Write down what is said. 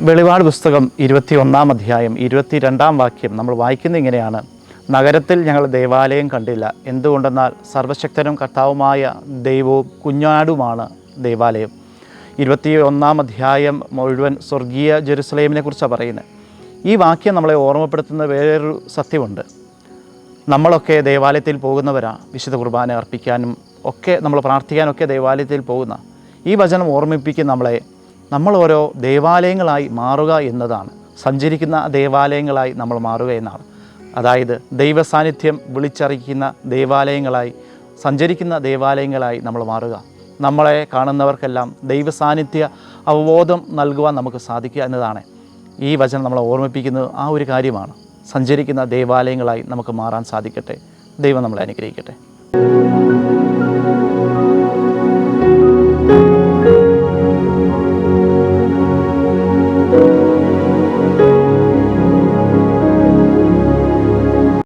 വെളിപാട് പുസ്തകം ഇരുപത്തി ഒന്നാം അധ്യായം ഇരുപത്തി രണ്ടാം വാക്യം നമ്മൾ വായിക്കുന്ന ഇങ്ങനെയാണ്. നഗരത്തിൽ ഞങ്ങൾ ദേവാലയം കണ്ടില്ല. എന്തുകൊണ്ടെന്നാൽ സർവശക്തനും കർത്താവുമായ ദൈവവും കുഞ്ഞാടുമാണ് ദേവാലയം. ഇരുപത്തി ഒന്നാം അധ്യായം മുഴുവൻ സ്വർഗീയ ജെറുസലേമിനെ കുറിച്ചാണ് പറയുന്നത്. ഈ വാക്യം നമ്മളെ ഓർമ്മപ്പെടുത്തുന്ന വേറൊരു സത്യമുണ്ട്. നമ്മളൊക്കെ ദേവാലയത്തിൽ പോകുന്നവരാണ് വിശുദ്ധ കുർബാന അർപ്പിക്കാനും ഒക്കെ നമ്മൾ പ്രാർത്ഥിക്കാനൊക്കെ ദേവാലയത്തിൽ പോകുന്ന. ഈ വചനം ഓർമ്മിപ്പിക്കും നമ്മളെ നമ്മൾ ഓരോ ദേവാലയങ്ങളായി മാറുക എന്നതാണ്. സഞ്ചരിക്കുന്ന ദേവാലയങ്ങളായി നമ്മൾ മാറുക എന്നാണ്. അതായത് ദൈവ സാന്നിധ്യം വിളിച്ചറിയിക്കുന്ന ദേവാലയങ്ങളായി സഞ്ചരിക്കുന്ന ദേവാലയങ്ങളായി നമ്മൾ മാറുക. നമ്മളെ കാണുന്നവർക്കെല്ലാം ദൈവ സാന്നിധ്യ അവബോധം നൽകുവാൻ നമുക്ക് സാധിക്കുക എന്നതാണ്. ഈ വചനം നമ്മളെ ഓർമ്മിപ്പിക്കുന്നത് ആ ഒരു കാര്യമാണ്. സഞ്ചരിക്കുന്ന ദേവാലയങ്ങളായി നമുക്ക് മാറാൻ സാധിക്കട്ടെ. ദൈവം നമ്മളെ അനുഗ്രഹിക്കട്ടെ.